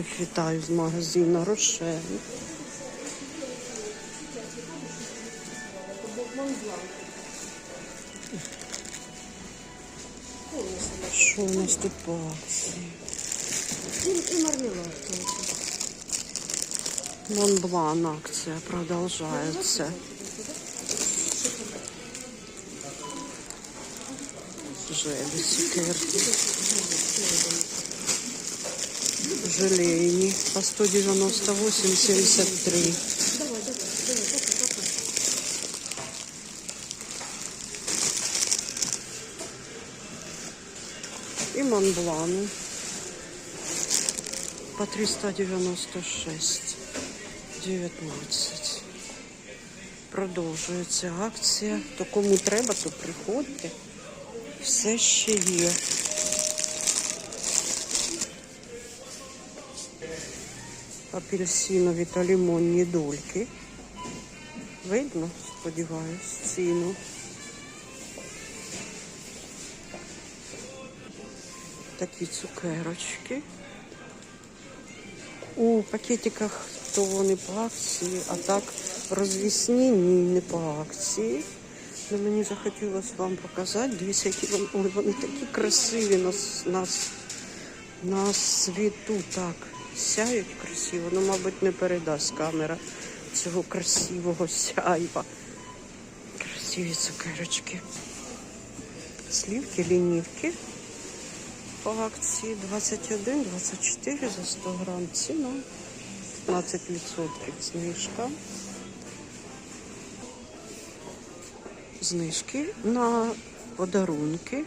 Всіх вітаю з магазину Рошен. Що у нас тут по акції? І, і мармелад. Монблан акція продовжується. Желі, цукерки. Желейні по 198,73. І Монблану по 396 19. Продовжується акція. То кому треба, то приходьте. Все ще є. Апельсинові та лимонні дольки. Видно, сподіваюсь, ціну. Такі цукерочки. У пакетиках то вони по акції, а так розвісні ні, не по акції. Но мені захотілося вам показати. Дивіться, які вони, вони такі красиві на, на, на світу. Так, сяють красиво. Ну, мабуть, не передасть камера цього красивого сяйва. Красиві цукерочки. Слівки, лінівки по акції 21, 24 за 100 грам. Ціна 15% знижка. Знижки на подарунки.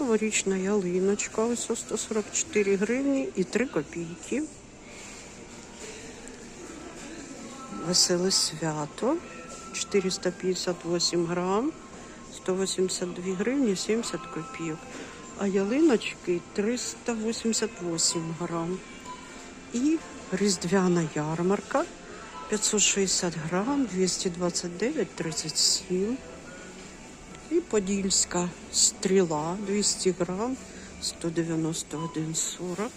Новорічна ялиночка, ось 144 гривні і 3 копійки. Веселе свято 458 грам, 182 гривні 70 копійок. А ялиночки 388 грам. І різдвяна ярмарка 560 грам, 229,37. І подільська стріла 200 грам, 191,40.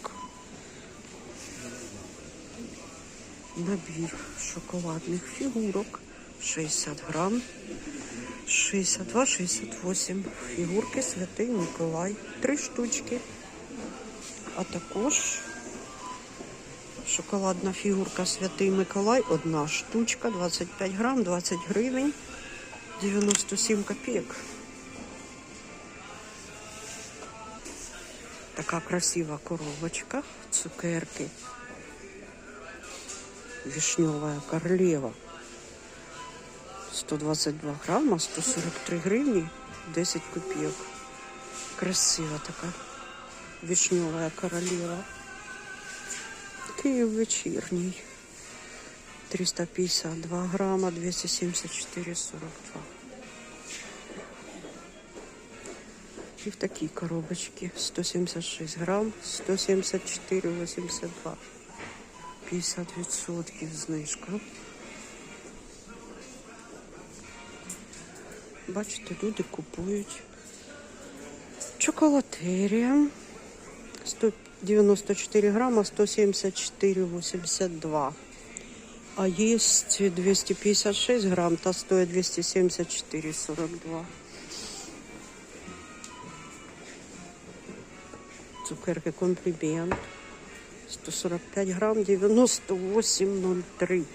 Набір шоколадних фігурок 60 грам, 62-68. Фігурки Святий Миколай. Три штучки. А також шоколадна фігурка Святий Миколай. Одна штучка, 25 грам, 20 гривень, 97 копійок. Така красива коробочка. Цукерки. Вишневая королева. 122 грама, 143 гривні, 10 копійок. Красива така вишневая королева. Київ вечірній. 352 грама, 274,42. І в такій коробочці 176 грам, 174,82. 50% знижка. Бачите, люди купують. Чоколатерія. 194 грама, 174,82. А есть 256 грамм, та стоит 274,42. Цукерки комплімент. 145 грамм, 98,03.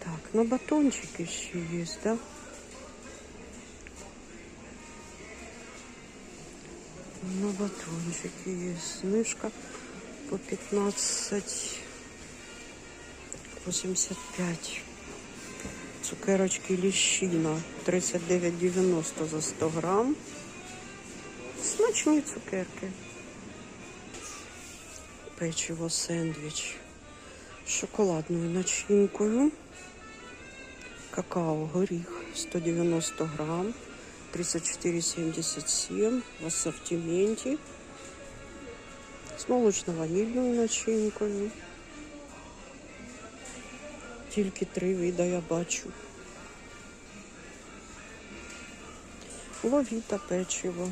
Так, ну батончики еще есть, да? Ну, батончики есть. Знижка по 15,85. Цукерочки ліщина 39,90 за 100 грам. Смачні цукерки. Печиво сендвіч з шоколадною начинкою. Какао горіх 190 грам. 34,77 в ассортименте. С молочно-ванильною начинкою. Тільки три вида я бачу. Ловіта печиво.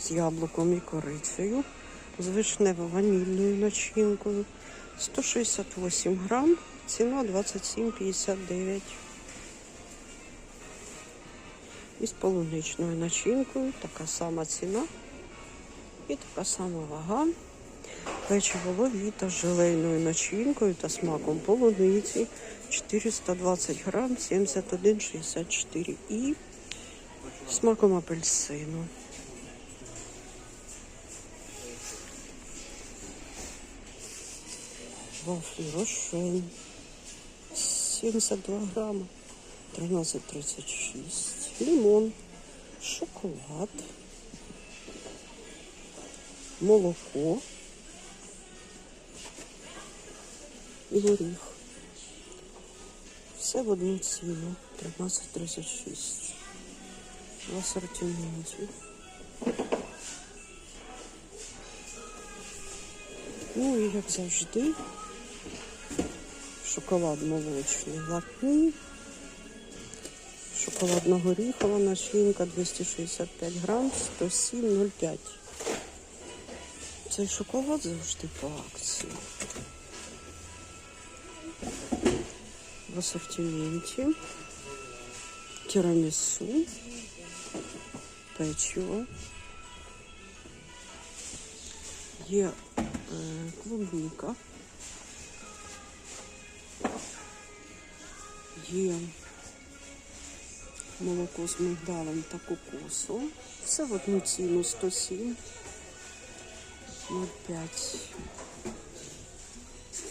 з яблуком і корицею, з вишнево-ванільною начинкою. 168 грам, ціна 27,59. І з полуничною начинкою така сама ціна і така сама вага. Печиво ловіта з желейною начинкою та смаком полуниці 420 грам 71,64 і смаком апельсину. Вафлі Рошен 72 грама 13,36. Лимон, шоколад, молоко і горіх. Все в одну ціну 13,36. В асортименті. Ну і як завжди, шоколад молочний латні, шоколадно-горіхова начинка 265 грам, 107,05. Цей шоколад завжди по акції. В асортименті тирамісу, печиво. Є е, клубніка. Є молоко з мигдалем та кокосом. Все в одну ціну 107. 0,5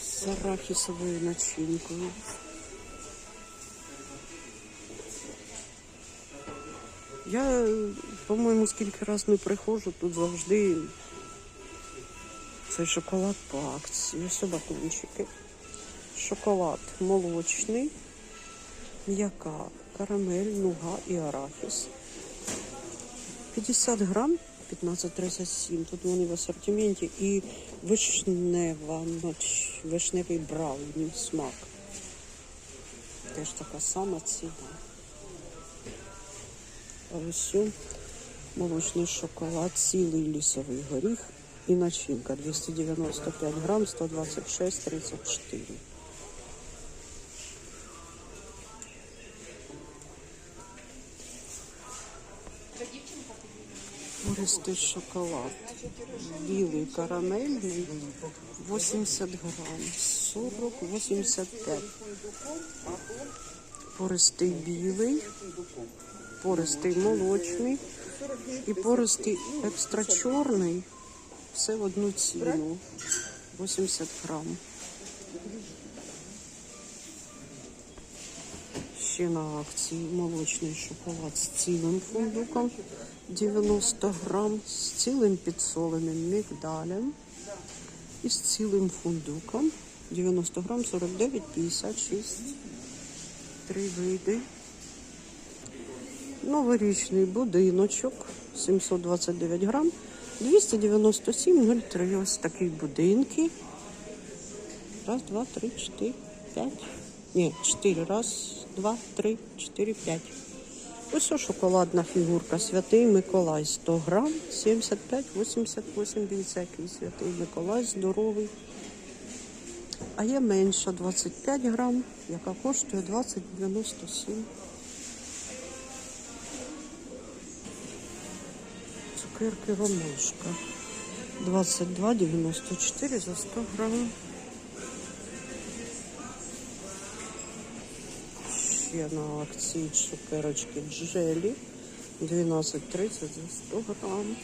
з арахісовою начинкою. Я, по-моєму, скільки раз не приходжу, тут завжди цей шоколад по акції. Ось батончики. Шоколад молочний, м'яка, карамель, нуга і арахіс. 50 грам 15,37. Тут вони в асортименті і вишнева вишневий брауні смак. Теж така сама ціна. Ось молочний шоколад, цілий лісовий горіх і начинка 295 грам, 126,34. Пористий шоколад. Білий карамельний 80 грам, 40-85. Пористий білий, пористий молочний і пористий екстра чорний. Все в одну ціну. 80 грам. Ще на акції молочний шоколад з цілим фундуком 90 грам, з цілим підсоленим мігдалем і з цілим фундуком 90 грам 49,56. Три види. Новорічний будиночок 729 грам 297,03. Ось такі будинки. Раз, два, три, чотири, п'ять. Ні, чотири. Раз, два, три, чотири, п'ять. Ось шоколадна фігурка. Святий Миколай 100 грам, 75, 88, дивіться, який святий Миколай, здоровий. А є менша 25 грам, яка коштує 20,97. Цукерки ромашка. 22,94 за 100 грам. Ще на акції цукерочки джелі. 12,30 за 100 грам.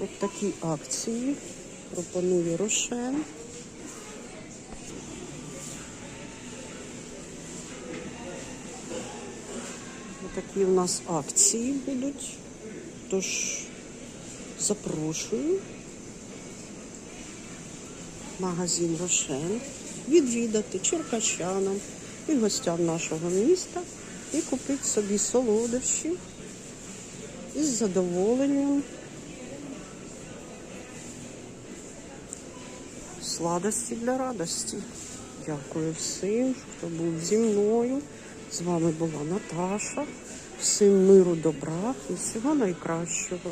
От такі акції пропонує Рошен. Такі у нас акції будуть. Тож запрошую магазин Рошен відвідати черкащанам і гостям нашого міста і купити собі солодощі із задоволенням. Сладості для радості. Дякую всім, хто був зі мною. З вами була Наташа. Всім миру, добра і всього найкращого.